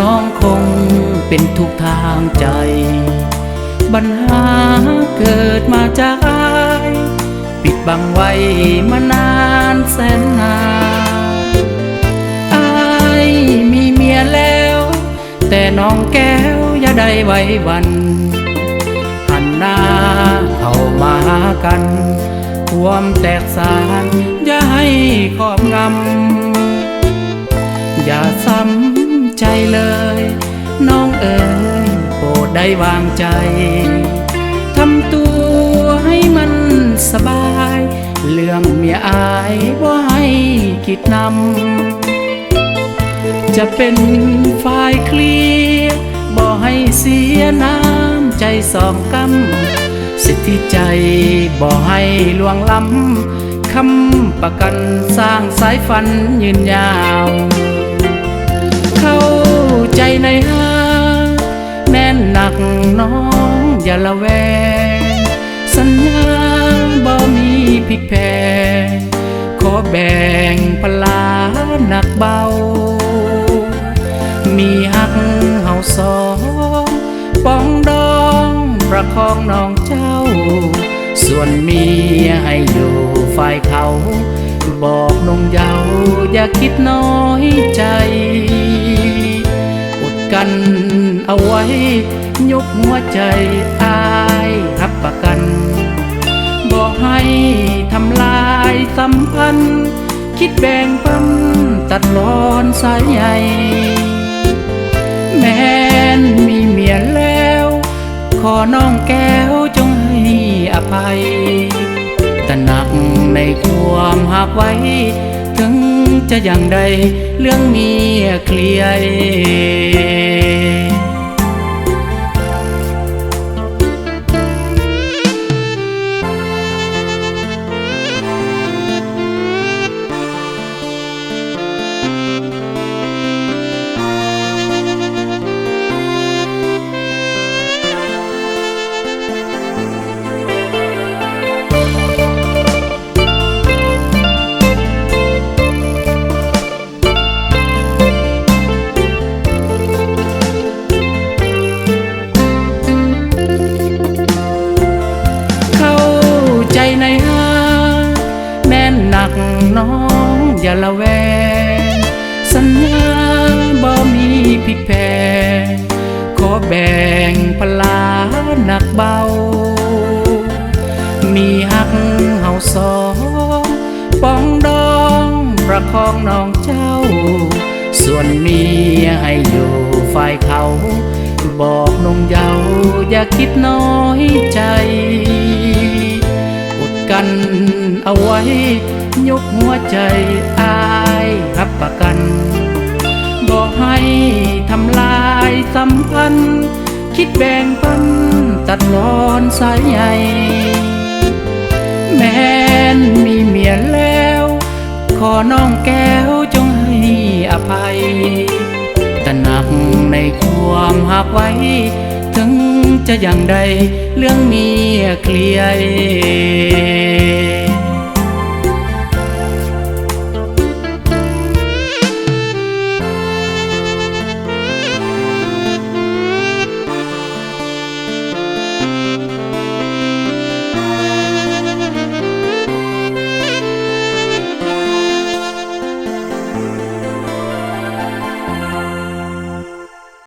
น้องคงเป็นทุกทางใจ ปัญหาเกิดมาจากอายปิดบังไว้มานานแสนนานอายมีเมียแล้ว แต่น้องแก้วอย่าได้ไว้วัน หันหน้าเข้ามาหากันความแตกสานอย่าให้ครอบงำ อย่าซ้ำใจเลย น้องเอ๋ยโปรดได้วางใจทำตัวให้มันสบาย เรื่องเมียอายว่าให้คิดนำจะเป็นฝ่ายเคลียร์บ่ให้เสียน้ำใจสองกำสิทธิใจบ่ให้ลวงล้ำคำประกันสร้างสายฝันยืนยาว ใจในหาแน่นหนักน้องอย่าละแวงสัญญาบ่มีผิดแพงขอแบ่งพลาหนักเบา มีหักเฮาสองป้องดองประคองน้องเจ้า ส่วนเมียให้อยู่ฝ่ายเขา บอกนงเยาว์อย่าคิดน้อยใจ กันเอาไว้ ยกหัวใจอายรับประกันบอกให้ทำลายสัมพันธ์ คิดแบ่งปันตัดรอนสายใยแม้นมีเมียแล้ว ขอน้องแก้วจงให้อภัยตระหนักในความหักไว้ ถึงจะอย่างใด เรื่องเมียเคลียร์ น้องอย่าละแวงสัญญาบ่มีผิดแพงขอแบ่งพลาหนักเบา มีหักเฮาสองป้องดองประคองน้องเจ้า ส่วนเมียให้อยู่ฝ่ายเขา บอกนงเยาอย่าคิดน้อยใจ อดกันเอาไว้ ยกหัวใจอายรับประกันบอกให้ทำลายสัมพันธ์ คิดแบ่งปันตัดรอนสายใยแม้นมีเมียแล้ว ขอน้องแก้วจงให้อภัยตระหนักในความหักไว้ ถึงจะอย่างใดเรื่องเมียเคลียร์